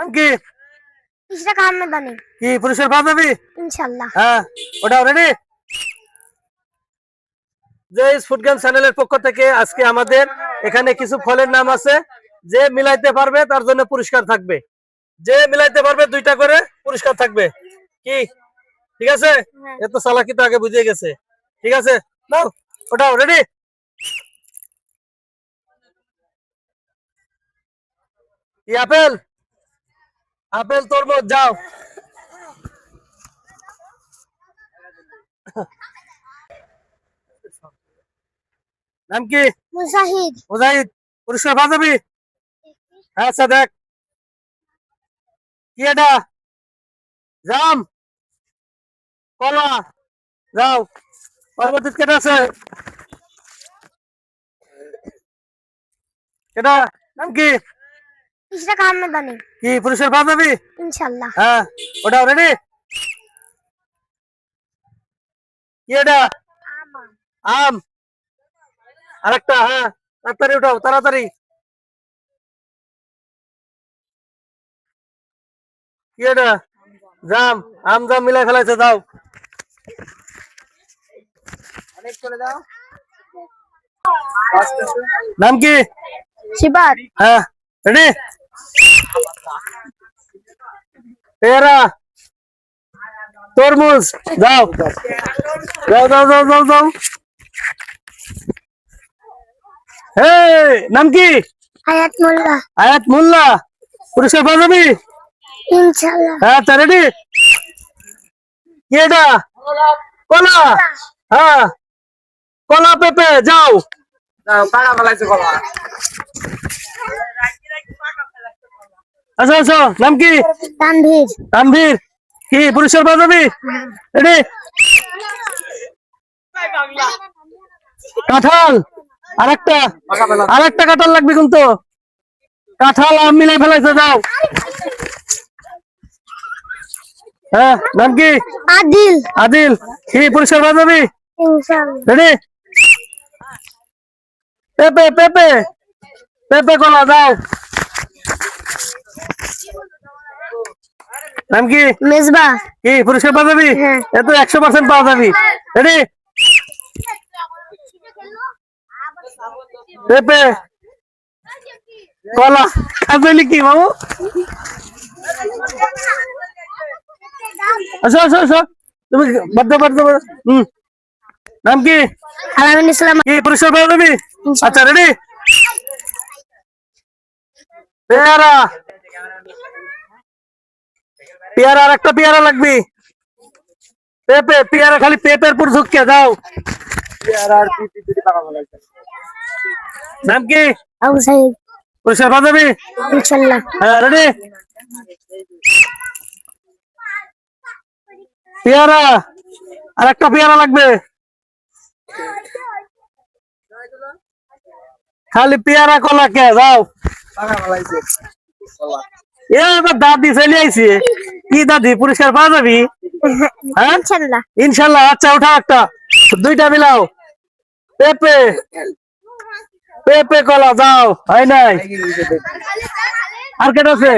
নাম কি? ইশরাক আহমেদ আলী কি পুরুষের পাঞ্জাবি? ইনশাল্লাহ হ্যাঁ ওটা রেডি যে ফুড গেম চ্যানেলের পক্ষ থেকে আজকে আমাদের এখানে কিছু ফলের নাম আছে যে মিলাইতে পারবে তার জন্য পুরস্কার থাকবে। যে মিলাইতে পারবে দুইটা করে পুরস্কার থাকবে। কি? ঠিক আছে? হ্যাঁ। এত চালাকি তো আগে বুঝে গেছে। ঠিক আছে? নাও ওটাও রেডি কি আপেল? আপেল তরমুজ যাও। নাম কি? মুজাহিদ। মুজাহিদ পুরস্কার পাওয়া আচ্ছা দেখ। কি এটা? জাম? কলা? যাও। পরবর্তী কেটে আছে। এটা নাম কি? ইশরাক আহমেদ আলী কি পুরুষের পাঞ্জাবি ইনশাল্লাহ হ্যাঁ ওটাও রেডি কি এটা আম আরেকটা হ্যাঁ তাড়াতাড়ি উঠাও তাড়াতাড়ি কি এটা জাম আম জাম মিলাই ফেলাইছে দাও নাম কি শিবাত হ্যাঁ রেডি পেয়ারা তরমুজ যাও যাও যাও যাও যাও যাও হে নাম কি? হায়াত মোল্লা। আয়াত মোল্লা। পুরস্কার পাওয়া ইনশাল্লাহ হ্যাঁ তা রেডি কি এটা? কলা। হ্যাঁ। কলা পেঁপে যাও। আচ্ছা আচ্ছা নাম কি? তানভীর। তানভীর। কি পুরস্কার পাওয়া রেডি কাঁঠাল। আরেকটা। আরেকটা কাঁঠাল লাগবে কিন্তু। কাঁঠাল আম মিলাই ফেলাইছে যাও। হ্যাঁ নাম কি? আদিল। আদিল। কি পুরস্কার বাজাবি ইনশাল্লাহ রেডি পেপে পেপে। পেপে কলা যাও। নাম কি? মেজবা। কি পুরস্কার পাওয়া হ্যাঁ। এ তো একশো পার্সেন্ট পাওয়া যাবি। রেডি পেপে। কলা। খাবেলি কি বাবু? আসো আসো তুমি হুম। নাম কি? আলামিন ইসলাম। কি পুরস্কার পাওয়া যাবি? আচ্ছা রেডি পেয়ারা। পেয়ারা আর একটা পেয়ারা লাগবে। পেঁপে পেয়ারা খালি পেঁপের পুর ঝুঁকিয়ে দাও নাম কি? আবু সাইদ। পুরস্কার পাওয়া যাবি? ইনশাল্লাহ। হ্যাঁ রেডি পেয়ারা আর একটা পেয়ারা লাগবে। খালি পেয়ারা কলা কে যাও। এ এবার দাদি চলে আইছি। কি দাদি পুরস্কার পাওয়া যাবি? হ্যাঁ? ইনশাল্লাহ। ইনশাল্লাহ আচ্ছা উঠা একটা। দুইটা মিলাও। পেঁপে। পেঁপে কলা যাও। হয় নাই? আর কেটে আছে?